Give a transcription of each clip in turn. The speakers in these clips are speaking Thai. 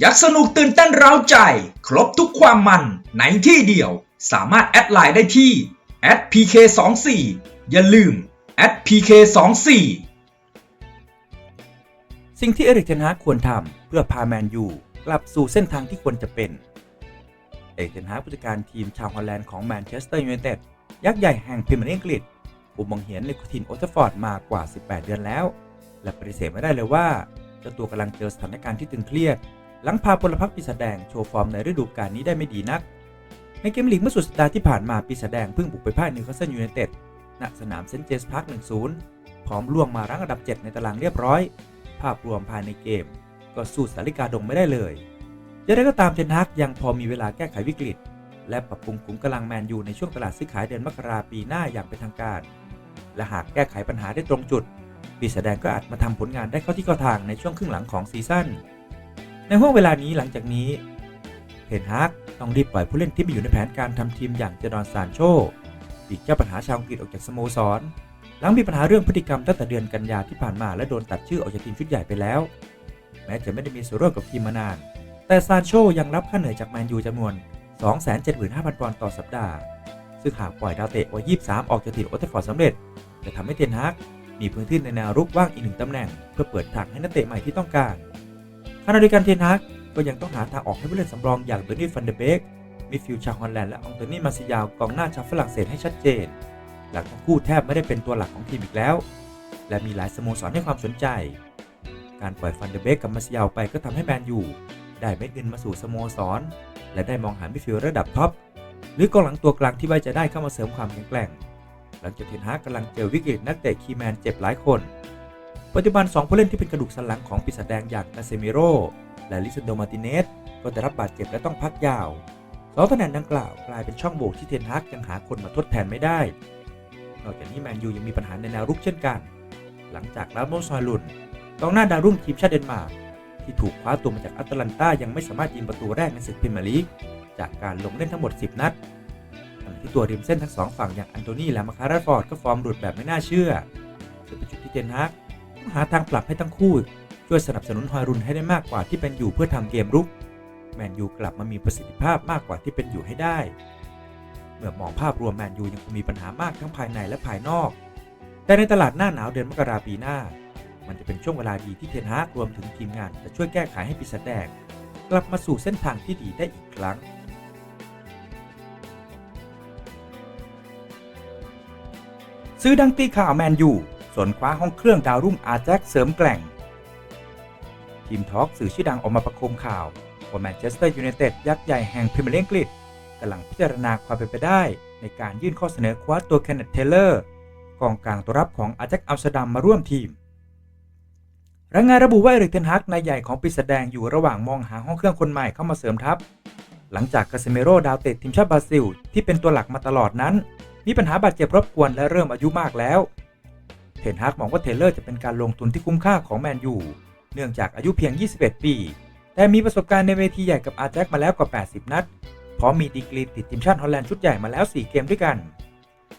อยากสนุกตื่นเต้นเร้าใจ ครบทุกความมันในที่เดียว สามารถแอดไลน์ได้ที่ @pk24 อย่าลืม @pk24 สิ่งที่เอริกเทนฮากควรทำเพื่อพาแมนยูกลับสู่เส้นทางที่ควรจะเป็น เอริกเทนฮากผู้จัดการทีมชาวฮอลแลนด์ของแมนเชสเตอร์ยูไนเต็ดยักษ์ใหญ่แห่งพรีเมียร์ลีกอังกฤษผู้มองเห็นในทีมโอลด์แทัฟฟอร์ดมากว่า 18 เดือนแล้ว และปฏิเสธไม่ได้เลยว่าเจ้าตัวกำลังเจอสถานการณ์ที่ตึงเครียด หลังพาพลพรรคปีศาจแดงโชว์ฟอร์มในฤดูกาลนี้ได้ไม่ดีนัก ในเกมลีกเมื่อสุดสัปดาห์ที่ผ่านมาปีศาจแดงเพิ่งบุกไปพ่ายนิวคาสเซิลยูไนเต็ดณสนามเซนเจสพาร์ค1-0 พร้อมล่วงมารั้งอันดับ 7 ในตารางเรียบร้อย ภาพรวมภายในเกม ก็สู้สาริกาดงไม่ได้เลยย่างไรก็ตามเทนฮักยังพอมีเวลาแก้ไขวิกฤต และปรับปรุงขุมกำลังแมนยูในช่วงตลาดซื้อขายเดือนมกราปีหน้าอย่างเป็นทางการ และหากแก้ไขปัญหาได้ตรงจุดปีศาจแดงก็อาจมาทำผลงานได้เข้าที่เข้าทางในช่วงครึ่งหลังของซีซั่น ในห่วงเวลานี้หลังจากนี้เทนฮากต้องรีบปล่อยผู้เล่นที่ไม่อยู่ในแผนการทำทีมอย่างเจดอนซานโชปีกเจ้าปัญหาชาวอังกฤษออกจากสโมสร หลังมีปัญหาเรื่องพฤติกรรมตั้งแต่เดือนกันยาที่ผ่านมาและโดนตัดชื่อออกจากทีมชุดใหญ่ไปแล้ว แม้จะไม่ได้มีส่วนร่วมกับทีมมานาน แต่ซานโชยังรับค่าเหนื่อยจากแมนยูจำนวน 275,000 ปอนด์ต่อสัปดาห์ ซึ่งหากปล่อยดาวเตะวัย 23 ออกจากทีมโอตเทฟฟอร์ดสำเร็จ จะทำให้เทนฮากมีพื้นที่ในแนวรุกว่างอีกหนึ่งตำแหน่ง เพื่อเปิดทางให้นักเตะใหม่ที่ต้องการ ขณะเดียวกันเทนฮากก็ยังต้องหาทางออกให้ผู้เล่นสำรองอย่างเบอร์นี่ฟันเดเบกมิฟิลชาฮอลแลนด์และองโตนี่มาซิยาวกองหน้าชาวฝรั่งเศสให้ชัดเจน หลังทั้งคู่แทบไม่ได้เป็นตัวหลักของทีมอีกแล้ว และมีหลายสโมสรให้ความสนใจ การปล่อยฟันเดเบกกับมาซิยาวไปก็ทำให้แมนยูได้เม็ดเงินมาสู่สโมสร และได้มองหามิฟิลระดับท็อปหรือกองหลังตัวกลางที่ไว้จะได้เข้ามาเสริมความแข็งแกร่ง หลังจากเทนฮากกำลังเจอวิกฤตนักเตะคีแมนเจ็บหลายคน ปัจจุบัน 2 ผู้เล่นที่เป็นกระดูกสันหลังของปีศาจแดงอย่างคาเซมิโรและลิซันโดมาติเนสก็ได้รับบาดเจ็บและต้องพักยาวสองตำแหน่งดังกล่าวกลายเป็นช่องโหว่ที่เทนฮากยังหาคนมาทดแทนไม่ได้ นอกจากนี้แมนยูยังมีปัญหาในแนวรุกเช่นกัน หลังจากลาโมซอยลุนกองหน้าดาวรุ่งทีมชาติเดนมาร์กที่ถูกคว้าตัวมาจากแอัตแลนตายังไม่สามารถยิงประตูแรกในศึกพรีเมียร์ลีกจากการลงเล่นทั้งหมด 10 นัดขณะที่ตัวริมเส้นทั้งสองฝั่งอย่างอันโตนีและมาคาราฟอร์ดก็ฟอร์มหลุดแบบไม่น่าเชื่อซึ่งเป็นจุดที่เทนฮาก หาทางปรับให้ทั้งคู่ ช่วยสนับสนุนฮอยรุนให้ได้มากกว่าที่เป็นอยู่เพื่อทำเกมรุก แมนยูกลับมามีประสิทธิภาพมากกว่าที่เป็นอยู่ให้ได้ เมื่อมองภาพรวมแมนยูยังคงมีปัญหามากทั้งภายในและภายนอก แต่ในตลาดหน้าหนาวเดือนมกราปีหน้า มันจะเป็นช่วงเวลาดีที่เทนฮากรวมถึงทีมงานจะช่วยแก้ไขให้ปีศาจแดงกลับมาสู่เส้นทางที่ดีได้อีกครั้งซื้อดังตีข่าวแมนยู ส่วนคว้าห้องเครื่องดาวรุ่งอาแจ็คเสริมแกล่ง ทีมทอล์กสื่อชื่อดังออกมาประโคมข่าวว่าแมนเชสเตอร์ยูไนเต็ดยักษ์ใหญ่แห่งพรีเมียร์ลีกอังกฤษกำลังพิจารณาความเป็นไปได้ ในการยื่นข้อเสนอคว้าตัวเคนเนตเทเลอร์กองกลางตัวรับของอาแจ็คอัลสเตอร์ดัมมาร่วมทีมรายงานระบุว่าเอริกเทนฮักนายใหญ่ของปีศาจแดงอยู่ระหว่างมองหาห้องเครื่องคนใหม่เข้ามาเสริมทัพ หลังจากคาเซเมโรดาวเตะทีมชาติบราซิล ที่เป็นตัวหลักมาตลอดนั้น มีปัญหาบาดเจ็บรบกวนและเริ่มอายุมากแล้ว เทนฮากมองว่าเทเลอร์จะเป็นการลงทุนที่คุ้มค่าของแมนยูเนื่องจากอายุเพียง 21 ปี แต่มีประสบการณ์ในเวทีใหญ่กับอาแจ็คมาแล้วกว่า 80 นัด พร้อมมีดีกรีติดทีมชาติฮอลแลนด์ชุดใหญ่มาแล้ว 4 เกมด้วยกัน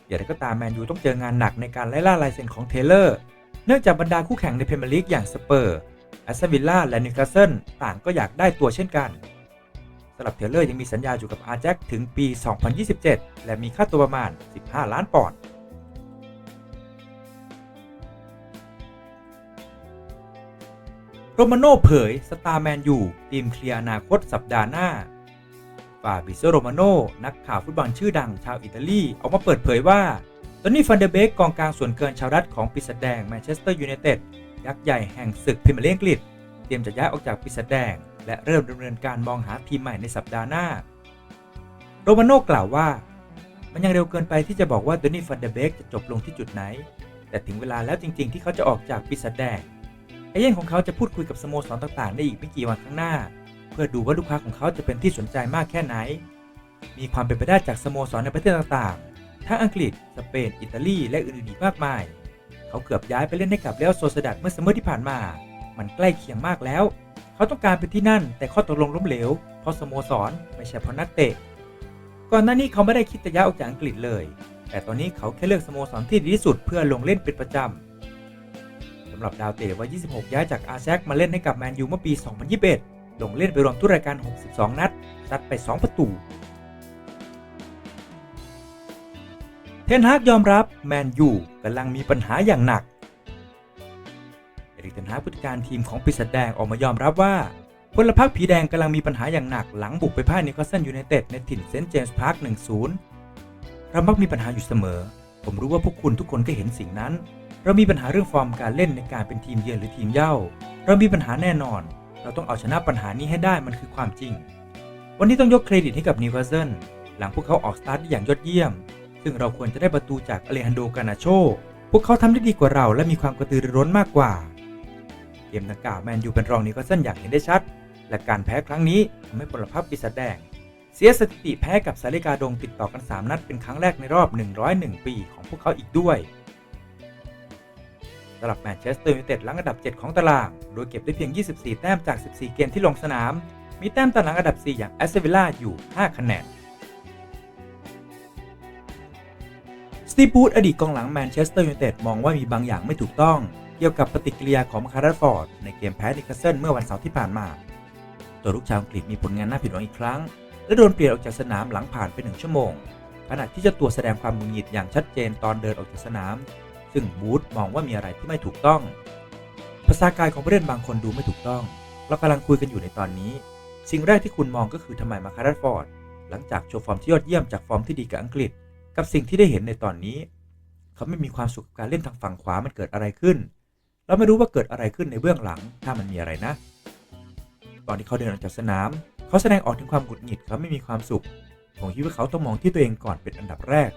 อย่างไรก็ตามแมนยูต้องเจองานหนักในการไล่ล่าลายเซ็นของเทเลอร์ เนื่องจากบรรดาคู่แข่งในพรีเมียร์ลีกอย่างสเปอร์แอสตันวิลล่าและนิวคาสเซิลต่างก็อยากได้ตัวเช่นกันสำหรับเทเลอร์ยังมีสัญญาอยู่กับอาแจ็คถึงปี 2027 และมีค่าตัวประมาณ 15 ล้านปอนด์ โรมาโน่เผยสตาร์แมนยูทีมเคลียร์อนาคตสัปดาห์หน้าฟาบิโซโรมาโน่ นักข่าวฟุตบอลชื่อดังชาวอิตาลี ออกมาเปิดเผยว่าตอนนี้ฟันเดเบกกองกลางส่วนเกินชาวรัฐของปีศาจแดงแมนเชสเตอร์ยูไนเต็ดยักษ์ใหญ่แห่งศึกพรีเมียร์ลีกอังกฤษเตรียมจะย้ายออกจากปีศาจแดง และเริ่มดำเนินการมองหาทีมใหม่ในสัปดาห์หน้า โรมาโน่กล่าวว่า มันยังเร็วเกินไปที่จะบอกว่าโดนนี่ฟันเดเบกจะจบลงที่จุดไหน แต่ถึงเวลาแล้วจริง ๆ ที่เขาจะออกจากปีศาจแดง เอเย่นของเขาจะพูดคุยกับสโมสรต่างๆ ได้อีกไม่กี่วันข้างหน้า เพื่อดูว่าลูกค้าของเขาจะเป็นที่สนใจมากแค่ไหน มีความเป็นไปได้จากสโมสรในประเทศต่างๆ ทั้งอังกฤษ สเปน อิตาลี และอื่นๆอีกมากมาย เขาเกือบย้ายไปเล่นให้กับเรอัลโซเซดัดเมื่อซัมเมอร์ที่ผ่านมา มันใกล้เคียงมากแล้ว เขาต้องการไปที่นั่น แต่ข้อตกลงล้มเหลว เพราะสโมสรไม่ใช่เพราะนักเตะ ก่อนหน้านี้เขาไม่ได้คิดจะย้ายออกจากอังกฤษเลย แต่ตอนนี้เขาแค่เลือกสโมสรที่ดีที่สุดเพื่อลงเล่นเป็นประจำ หรับดาวเตะวัย 26 ย้ายจากอาแซกมาเล่นให้กับแมนยูเมื่อปี 2021 ลงเล่นไปรวมทุกรายการ 62 นัดซัดไป 2 ประตู เทนฮากยอมรับแมนยูกำลังมีปัญหาอย่างหนัก เอริกเทนฮากผู้จัดการทีมของปีศาจแดงออกมายอมรับว่าพลพรรคผีแดงกำลังมีปัญหาอย่างหนักหลังบุกไปพ่ายนิวคาสเซิลยูไนเต็ดในถิ่นเซนต์เจมส์พาร์ค 1-0 เรามักมีปัญหาอยู่เสมอ ผมรู้ว่าพวกคุณทุกคนก็เห็นสิ่งนั้น เรามีปัญหาเรื่องฟอร์มการเล่นในการเป็นทีมเยือนหรือทีมเย่า เรามีปัญหาแน่นอน เราต้องเอาชนะปัญหานี้ให้ได้มันคือความจริง วันนี้ต้องยกเครดิตให้กับนิวคาสเซิลหลังพวกเขาออกสตาร์ทได้อย่างยอดเยี่ยม ซึ่งเราควรจะได้ประตูจากอเลฮันโดกานาโช พวกเขาทำได้ดีกว่าเราและมีความกระตือรือร้นมากกว่า เกมดังกล่าวแมนยูเป็นรองนิวคาสเซิลอย่างเห็นได้ชัด และการแพ้ครั้งนี้ทำให้พลพรรคปีศาจแดง เสียสถิติแพ้กับซาเลกาดงติดต่อกัน 3 นัดเป็นครั้งแรกในรอบ 101 ปีของพวกเขาอีกด้วยำหรับแมนเชสเตอร์ยูไนเต็ดหลังอันดับ 7 ของตาราง โดยเก็บได้เพียง 24 แต้มจาก 14 เกมที่ลงสนาม มีแต้มตามหลังอันดับ 4 อย่างแอสเซวิลล่าอยู่ 5 คะแนนสตีบูธอดีตกองหลังแมนเชสเตอร์ยูไนเต็ดมองว่ามีบางอย่างไม่ถูกต้อง เกี่ยวกับปฏิกิริยาของคาร์ฟอร์ดในเกมแพ้นิคาสเซิลเมื่อวันเสาร์ที่ผ่านมา ตัวลูกชาวอังกฤษมีผลงานน่าผิดหวังอีกครั้ง และโดนเปลี่ยนออกจากสนามหลังผ่านไปหนึ่งชั่วโมงขณะที่เจ้าตัวแสดงความหงุดหงิดอย่างชัดเจนตอนเดินออกจากสนาม ซึ่งบูธมองว่ามีอะไรที่ไม่ถูกต้อง ภาษากายของผู้เล่นบางคนดูไม่ถูกต้อง เรากำลังคุยกันอยู่ในตอนนี้ สิ่งแรกที่คุณมองก็คือทำไมมาคาร์ฟอร์ดหลังจากโชว์ฟอร์มที่ยอดเยี่ยมจากฟอร์มที่ดีกับอังกฤษ กับสิ่งที่ได้เห็นในตอนนี้ เขาไม่มีความสุขกับการเล่นทางฝั่งขวามันเกิดอะไรขึ้น เราไม่รู้ว่าเกิดอะไรขึ้นในเบื้องหลัง ถ้ามันมีอะไรนะ ตอนที่เขาเดินออกจากสนาม เขาแสดงออกถึงความหงุดหงิดเขาไม่มีความสุขผมคิดว่าเขาต้องมองที่ตัวเองก่อนเป็นอันดับแรก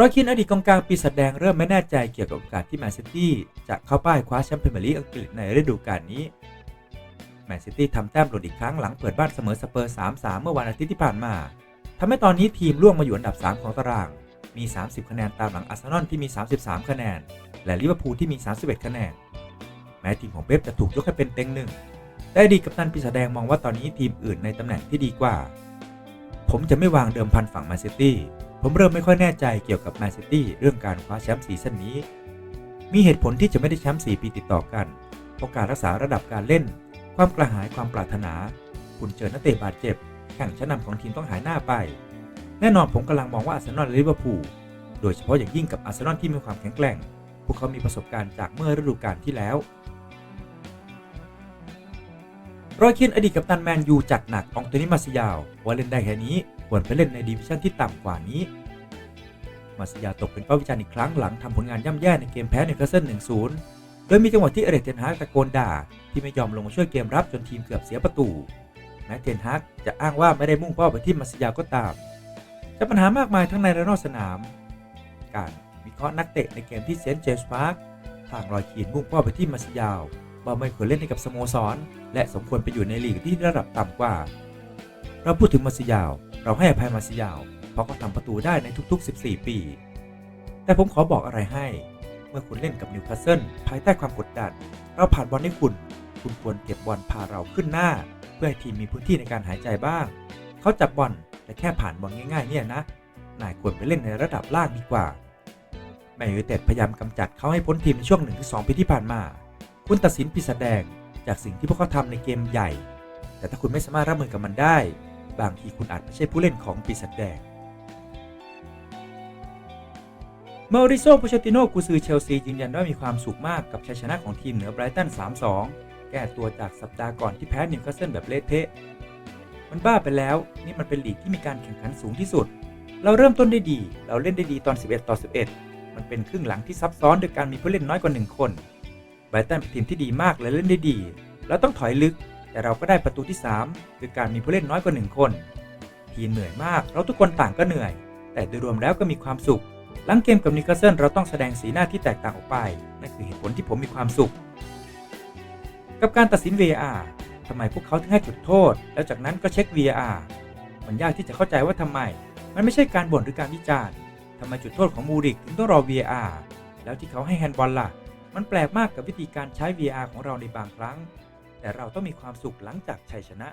รอยคินอดีตกองกลางปีศาจแดงเริ่มไม่แน่ใจเกี่ยวกับโอกาสที่แมนซิตี้จะเข้าป้ายคว้าแชมป์พรีเมียร์ลีกอังกฤษในฤดูกาลนี้ แมนซิตี้ทำแต้มหล่นอีกครั้งหลังเปิดบ้านเสมอสเปอร์ 3-3 เมื่อวันอาทิตย์ที่ผ่านมาทำให้ตอนนี้ทีมล่วงมาอยู่อันดับ 3 ของตาราง มี 30 คะแนนตามหลังอาร์เซนอลที่มี 33 คะแนน และลิเวอร์พูลที่มี 31 คะแนน แม้ทีมของเป๊ปจะถูกยกให้เป็นเต็งหนึ่ง แต่อดีตกัปตันปีศาจแดงมองว่าตอนนี้ทีมอื่นในตำแหน่งที่ดีกว่า ผมจะไม่วางเดิมพันฝั่งแมนซิตี้ ผมเริ่มไม่ค่อยแน่ใจเกี่ยวกับแมนซิตี้เรื่องการคว้าแชมป์ซีซั่นนี้ มีเหตุผลที่จะไม่ได้แชมป์4ปีติดต่อกันเพราะการรักษาระดับการเล่น ความกระหายความปรารถนา คุณเจอนักเตะบาดเจ็บ แข่งชั้นนำของทีมต้องหายหน้าไป แน่นอนผมกำลังมองว่าอาร์เซนอลและลิเวอร์พูลโดยเฉพาะอย่างยิ่งกับอาร์เซนอลที่มีความแข็งแกร่ง พวกเขามีประสบการณ์จากเมื่อฤดูกาลที่แล้วรอยเคียนอดีตกัปตันแมนยูจัดหนักอองโตนี่มาซิยาวว่าเล่นได้แค่นี้ ควรไปเล่นในดิวิชั่นที่ต่ำกว่านี้ มาซิยาตกเป็นเป้าวิจารณ์อีกครั้งหลังทำผลงานย่ำแย่ในเกมแพ้นิวคาสเซิล1-0 โดยมีจังหวะที่เอเรกเทนฮากตะโกนด่า ที่ไม่ยอมลงมาช่วยเกมรับจนทีมเกือบเสียประตูแม้เทนฮากจะอ้างว่าไม่ได้มุ่งเป้าไปที่มาซิยาก็ตามแต่ปัญหามากมายทั้งในและนอกสนาม การวิเคราะห์นักเตะในเกมที่เซนต์เจมส์พาร์คทางรอยขีดมุ่งเป้าไปที่มาซิยาวว่าไม่ควรเล่นให้กับสโมสร และสมควรไปอยู่ในลีกที่ระดับต่ำกว่า เราพูดถึงมาซิยาว เราให้อภัยมาซิยาว เพราะเขาทำประตูได้ในทุก ๆ 14 ปี แต่ผมขอบอกอะไรให้ เมื่อคุณเล่นกับนิวคาสเซิลภายใต้ความกดดัน เราผ่านบอลให้คุณ คุณควรเก็บบอลพาเราขึ้นหน้า เพื่อให้ทีมมีพื้นที่ในการหายใจบ้าง เขาจับบอลแต่แค่ผ่านบอลง่ายๆเนี่ยนะ นายควรไปเล่นในระดับล่างดีกว่าแมนยูเต็ดพยายามกำจัดเขาให้พ้นทีมในช่วง1-2ปีที่ผ่านมา คุณตัดสินปีศาจแดงจากสิ่งที่พวกเขาทำในเกมใหญ่ แต่ถ้าคุณไม่สามารถรับมือกับมันได้ บางทีคุณอาจไม่ใช่ผู้เล่นของปีศาจแดงมาริโซโปเชติโนกุซือเชลซียืนยันว่ามีความสุขมากกับชัยชนะของทีมเหนือไบรตัน 3-2 แก้ตัวจากสัปดาห์ก่อนที่แพ้นิวคาสเซิลแบบเละเทะ มันบ้าไปแล้ว นี่มันเป็นลีกที่มีการแข่งขันสูงที่สุด เราเริ่มต้นได้ดี เราเล่นได้ดีตอน 11 ต่อ 11 มันเป็นครึ่งหลังที่ซับซ้อนโดยการมีผู้เล่นน้อยกว่า 1 คน ไบรตันเป็นทีมที่ดีมากและเล่นได้ดีเราต้องถอยลึก แต่เราก็ได้ประตูที่ 3 คือการมีผู้เล่นน้อยกว่า 1 คน ทีมเหนื่อยมากเราทุกคนต่างก็เหนื่อย แต่โดยรวมแล้วก็มีความสุข หลังเกมกับนิวคาสเซิลเราต้องแสดงสีหน้าที่แตกต่างออกไป นั่นคือเหตุผลที่ผมมีความสุข กับการตัดสิน VAR ทำไมพวกเขาถึงให้จุดโทษ แล้วจากนั้นก็เช็ค VAR มันยากที่จะเข้าใจว่าทำไม มันไม่ใช่การบ่นหรือการวิจารณ์ทำไมจุดโทษของมูริกถึงต้องรอ VAR แล้วที่เขาให้แฮนด์บอลล่ะ มันแปลกมากกับวิธีการใช้ VAR ของเราในบางครั้ง แต่เราต้องมีความสุขหลังจากชัยชนะ